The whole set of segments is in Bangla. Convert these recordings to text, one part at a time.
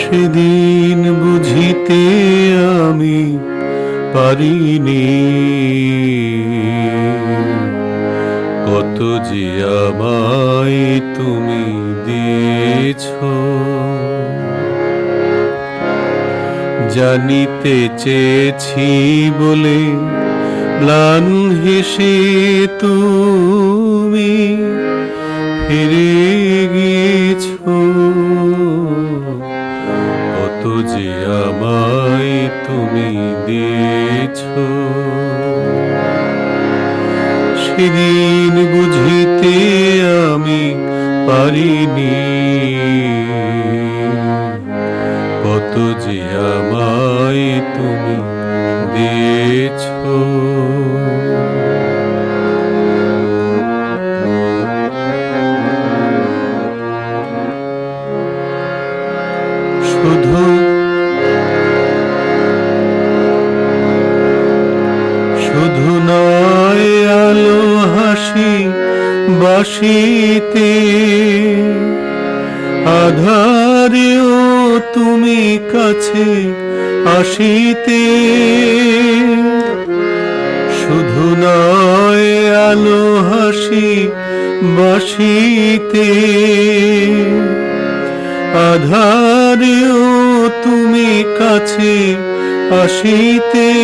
সেদিন বুঝিতে আমি পারিনি। কত যে আমায় তুমি দিয়েছ, জানিতে চেয়েছি বলে ম্লান হেসে তুমি ফিরে যে আমায় তুমি দিয়েছ। সেদিন বুঝিতে আমি পারিনি। কত যে আমায় বাসিতে। আধারেও তুমি কাছে আসিতে। শুধু নয় আলো হাসি বাসিতে। আধারেও তুমি কাছে আসিতে।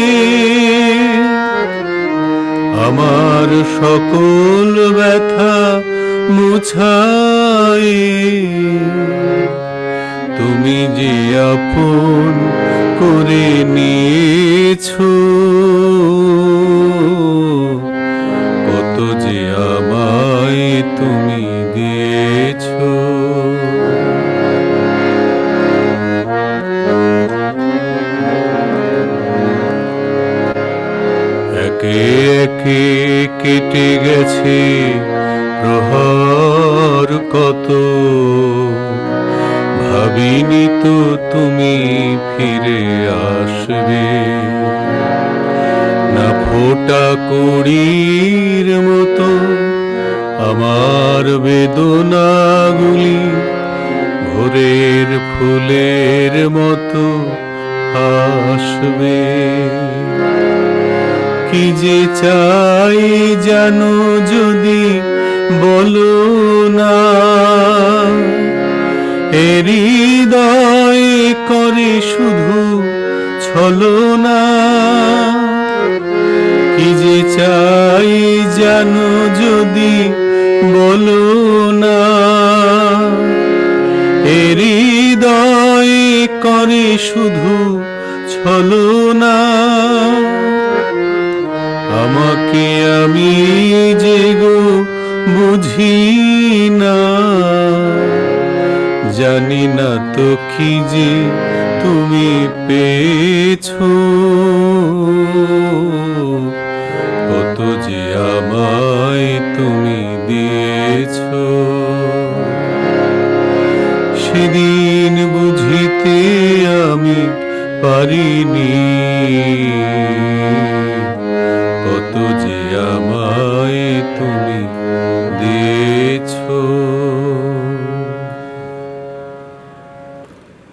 আমার সকল ব্যথা মুছাই। তুমি যে আপন করে নিয়েছ কত যে আমায় তুমি কেটে গেছে, প্রহর কত? ভাবিনি তো তুমি ফিরে আসবে। না ফোটা কুড়ির মতো আমার বেদনাগুলি ভোরের ফুলের মতো আসবে। কি যে চাই জানো যদি বলো না। হৃদয় করে শুধু ছলো না। কি যে চাই জানো যদি বলো না। হৃদয় করে শুধু ছলো না। আমাকে আমি যে গো বুঝি না। জানি না তো কি যে তুমি পেয়েছ। কত যে আমায় তুমি দিয়েছ। সেদিন বুঝিতে আমি পারিনি।